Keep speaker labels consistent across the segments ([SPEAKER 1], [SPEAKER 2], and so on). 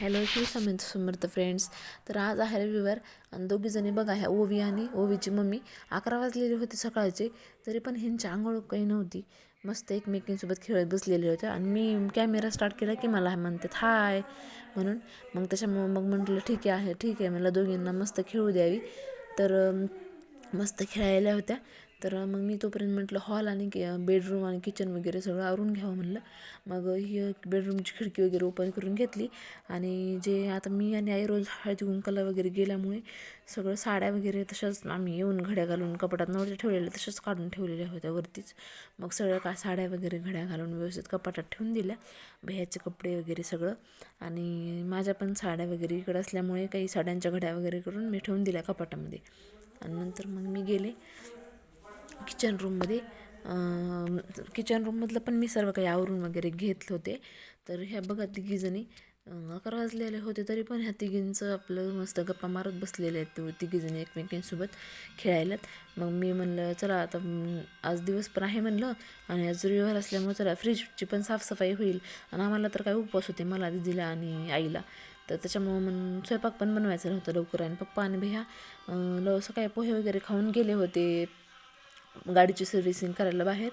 [SPEAKER 1] Hello Shri Samarth Samarth friends. तर आज आहे रविवार आणि दोघीजणी बघा ह्या ओवी आणि ओवीची मम्मी अकरा वाजलेली होती सकाळची तरी पण ह्यांची आंघोळ काही नव्हती. मस्त एकमेकींसोबत खेळत बसलेले होते आणि मी कॅमेरा स्टार्ट केला की मला म्हणतात हाय. म्हणून मग त्याच्यामुळं मग म्हटलं ठीक आहे ठीक आहे. मला दोघींना मस्त खेळू द्यावी. तर मस्त खेळायला होत्या. तर मग मी तोपर्यंत म्हटलं हॉल आणि कि बेडरूम आणि किचन वगैरे सगळं आवरून घ्यावं म्हणलं. मग ही बेडरूमची खिडकी वगैरे ओपन करून घेतली. आणि जे आता मी आणि आई रोज हळदी कुंकाला वगैरे गेल्यामुळे सगळं साड्या वगैरे तशाच आम्ही येऊन घड्या घालून कपाटात नवऱ्या ठेवलेल्या तशाच काढून ठेवलेल्या होत्या वरतीच. मग सगळं का साड्या वगैरे घड्या घालून व्यवस्थित कपाटात ठेवून दिल्या. भैयाचे कपडे वगैरे सगळं. आणि माझ्या पण साड्या वगैरे इकडं असल्यामुळे काही साड्यांच्या घड्या वगैरे करून मी ठेवून दिल्या कपाटामध्ये. आणि नंतर मग मी गेले. किचन रूममध्ये किचन रूममधलं पण मी सर्व काही आवरून वगैरे घेतलं होते. तर ह्या बघा तिघीजणी. अकरा वाजलेले होते तरी पण ह्या तिघींचं आपलं मस्त गप्पा मारत बसलेले आहेत तिघीजणी एकमेकींसोबत खेळायलात. मग मी म्हणलं चला आता आज दिवस पण आहे म्हणलं आणि आज रविवार असल्यामुळे चला फ्रीजची पण साफसफाई होईल. आणि आम्हाला तर काय उपवास होते मला दिदीला आणि आईला. तर त्याच्यामुळं मग स्वयंपाक पण बनवायचा नव्हता लवकर आणि पप्पा आणि भैया लव सकाळी पोहे वगैरे खाऊन गेले होते. गाडीची सर्व्हिसिंग करायला बाहेर.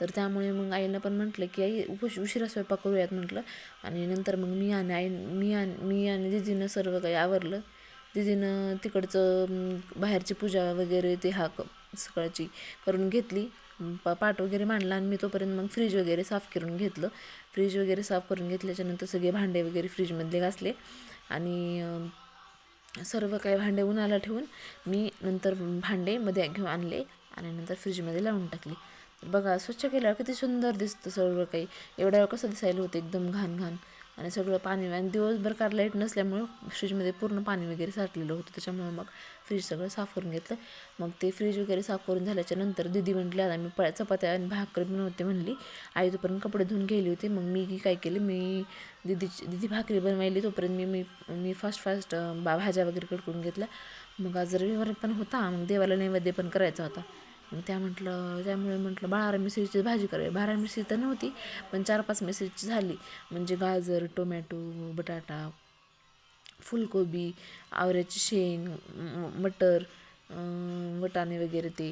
[SPEAKER 1] तर त्यामुळे मग आईनं पण म्हटलं की आई उश उशिरा स्वयंपाक करूयात म्हटलं. आणि नंतर मग मी आणि आई मी आणि मी आणि दिदीनं सर्व काही आवरलं. दिदीनं तिकडचं बाहेरची पूजा वगैरे ते हा क- सकाळची करून घेतली. पा पाट वगैरे मांडला आणि मी तोपर्यंत मग फ्रीज वगैरे साफ करून घेतलं. फ्रीज वगैरे साफ करून घेतल्याच्यानंतर सगळे भांडे वगैरे फ्रीजमधले घासले. आणि सर्व काही भांडे उन्हाला ठेवून मी नंतर भांडे मध्ये घेऊन आणले. आणि नंतर फ्रीजमध्ये लावून टाकली. तर बघा स्वच्छ केल्यावर किती सुंदर दिसतं सगळं काही. एवढ्या वेळ कसं दिसायला होतं एकदम घाण घाण आणि सगळं पाणी आणि दिवसभर कार लाइट नसल्यामुळे फ्रीजमध्ये पूर्ण पाणी वगैरे साठलेलं होतं. त्याच्यामुळे मग फ्रीज सगळं साफ करून घेतलं. मग ते फ्रीज वगैरे साफ करून झाल्याच्यानंतर दिदी म्हटली आता मी प चपात्या आणि भाकरी बनवते म्हणली. आई तोपर्यंत कपडे धुवून गेली होती. मग मी काय केलं? मी दिदीची दिदी भाकरी बनवायली. तोपर्यंत मी मी मी फास्ट फास्ट बा भाज्या वगैरे कट करून घेतल्या. मग आज रविवार पण होता मग देवाला नैवेद्य पण करायचा होता. मग त्या म्हटलं त्यामुळे म्हटलं बारा मिसळीची भाजी करावी बारा मिसळी तर नव्हती पण चार पाच मिसळीची झाली. म्हणजे गाजर टोमॅटो बटाटा फुलकोबी आवऱ्याची शेंग मटर वटाणे वगैरे ते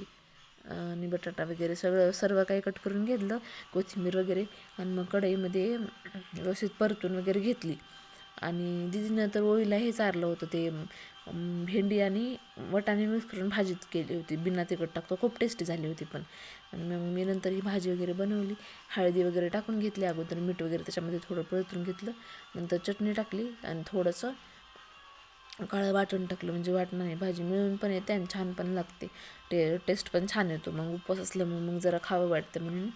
[SPEAKER 1] आणि बटाटा वगैरे सगळं सर्व काही कट करून घेतलं कोथिंबीर वगैरे आणि मग कढईमध्ये व्यवस्थित परतून वगैरे घेतली. आणि दिदीनं तर ओळीला हे चारलं होतं ते भेंडी आणि वटाणे मिक्स करून भाजीत केली होती. बिना तिखट टाकतो खूप टेस्टी झाली होती पण. आणि मग मी नंतर ही भाजी वगैरे बनवली. हळदी वगैरे टाकून घेतली अगोदर मीठ वगैरे त्याच्यामध्ये थोडं परतून घेतलं. नंतर चटणी टाकली आणि थोडंसं काळं वाटण टाकलं. म्हणजे वाटणं नाही भाजी मिळून पण येते आणि छान पण लागते. टे टेस्ट पण छान येतो. मग उपवास असल्यामुळे मग जरा खावं वाटतं म्हणून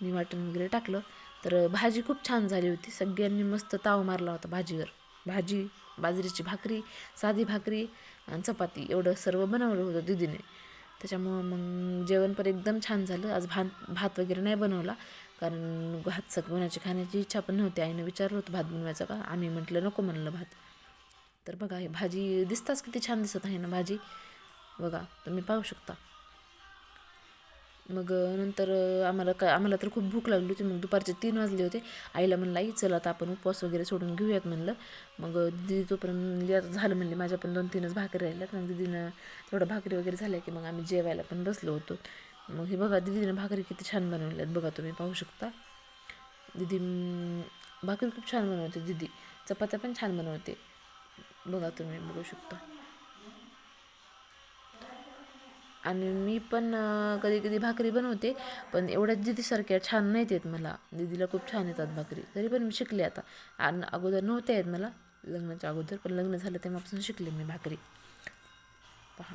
[SPEAKER 1] मी वाटण वगैरे टाकलं. तर भाजी खूप छान झाली होती. सगळ्यांनी मस्त ताव मारला होता भाजीवर. भाजी बाजरीची भाकरी साधी भाकरी आणि चपाती. एवढं सर्व बनवलं होतं दिदीने. त्याच्यामुळं मग जेवण पण एकदम छान झालं. आज भात भात वगैरे नाही बनवला. कारण भात सगवण्याची खाण्याची इच्छा पण नव्हती. आईनं विचारलं होतं भात बनवायचा का? आम्ही म्हटलं नको म्हणलं भात. तर बघा हे भाजी दिसताच किती छान दिसत आहे ना भाजी. बघा तुम्ही पाहू शकता. मग नंतर आम्हाला का आम्हाला तर खूप भूक लागली होती. मग दुपारचे तीन वाजले होते. आईला म्हणलं आई चला आता आपण उपवास वगैरे सोडून घेऊयात म्हणलं. मग दिदी तोपर्यंत म्हणजे झालं म्हणले माझ्या पण दोन तीनच भाकरी राहिल्यात. मग दिदीनं थोडं भाकरी वगैरे झाल्या की मग आम्ही जेवायला पण बसलो होतो. मग हे बघा दिदीनं भाकरी किती छान बनवल्यात बघा तुम्ही पाहू शकता. दिदी भाकरी खूप छान बनवते दिदी. चपात्या पण छान बनवते. बघा तुम्ही बघू शकता. आणि मी पण कधी कधी भाकरी बनवते पण एवढ्या दीदीसारख्या छान नाहीत येत मला. दीदीला खूप छान येतात भाकरी. तरी पण मी शिकले आता. आणि अगोदर नव्हत्या येत मला लग्नाच्या अगोदर पण लग्न झालं तेव्हापासून शिकले मी भाकरी. पहा.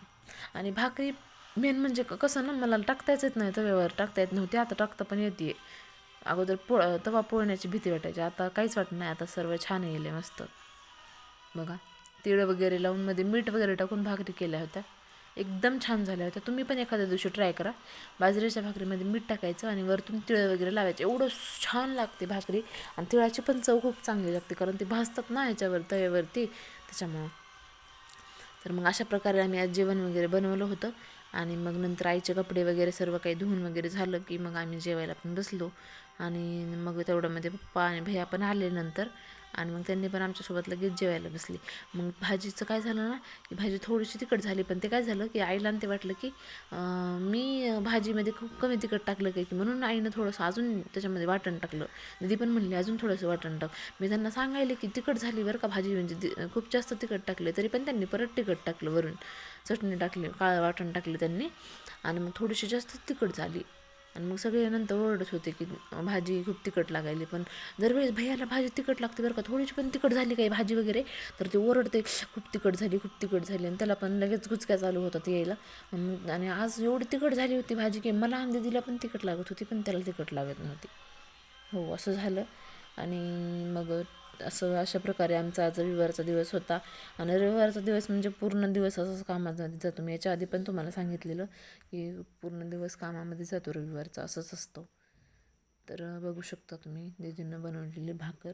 [SPEAKER 1] आणि भाकरी मेन म्हणजे क- कसं ना मला टाकताच येत नाही तव्यावर टाकता येत नव्हती आता टाकता पण येते अगोदर पोळ तवा पोळण्याची भीती वाटायची. आता काहीच वाटत नाही आता सर्व छान येईल मस्त. बघा. तिळ वगैरे लावून मध्ये मीठ वगैरे टाकून भाकरी केल्या होत्या. एकदम छान झाल्या होत्या तुम्ही पण एखाद्या दिवशी ट्राय करा. बाजरीच्या भाकरीमध्ये मीठ टाकायचं आणि वरतून तिळ वगैरे लावायचे. एवढं छान लागते भाकरी. आणि तिळाची पण चव खूप चांगली लागते कारण ते भाजतात ना ह्याच्यावर तव्यावरती. त्याच्यामुळं. तर मग अशा प्रकारे आम्ही आज जेवण वगैरे बनवलं होतं. आणि मग नंतर आईचे कपडे वगैरे सर्व काही धुवून वगैरे झालं की मग आम्ही जेवायला पण बसलो. आणि मग तेवढ्यामध्ये पप्पा आणि भैया पण आले नंतर. आणि मग त्यांनी पण आमच्यासोबत लगेच जेवायला बसली. मग भाजीचं काय झालं ना की भाजी थोडीशी तिखट झाली पण ते काय झालं की आईला आणि ते वाटलं की मी भाजीमध्ये खूप कमी तिखट टाकलं काय की म्हणून आईनं थोडंसं अजून त्याच्यामध्ये वाटण टाकलं. दिदी पण म्हणली अजून थोडंसं वाटण टाक. मी त्यांना सांगायले की तिखट झाली बरं का भाजी म्हणजे खूप जास्त तिखट टाकले तरी पण त्यांनी परत तिखट टाकलं वरून. चटणी टाकली काळं वाटण टाकलं त्यांनी. आणि मग थोडीशी जास्त तिखट झाली. आणि मग सगळे नंतर ओरडत होते की भाजी खूप तिखट लागायली. पण दरवेळेस भैयाला भाजी तिखट लागते बरं का थोडीशी पण तिखट झाली काही भाजी वगैरे तर ते ओरडते खूप तिखट झाली खूप तिखट झाली. आणि त्याला पण लगेच गुचक्या चालू होतात यायला. मग- आणि आज एवढी तिखट झाली होती भाजी की मला आणि दिला पण तिखट लागत होती पण त्याला तिखट लागत नव्हती. हो असं झालं. आणि मग असं अशा प्रकारे आमचा आज रविवारचा दिवस होता. आणि रविवारचा दिवस म्हणजे पूर्ण दिवस असंच कामामध्ये जातो. मी याच्या आधी पण तुम्हाला सांगितलेलं की पूर्ण दिवस कामामध्ये जातो रविवारचा असंच असतो. तर बघू शकता तुम्ही दीदीनं बनवलेली भाकर.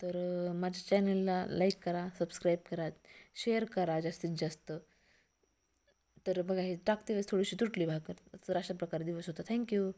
[SPEAKER 1] तर माझ्या चॅनलला लाईक करा सबस्क्राईब करा शेअर करा जास्तीत जास्त. तर बघा हे टाकते वेळेस थोडीशी तुटली भाकर. तर अशा प्रकारे दिवस होता. थँक्यू.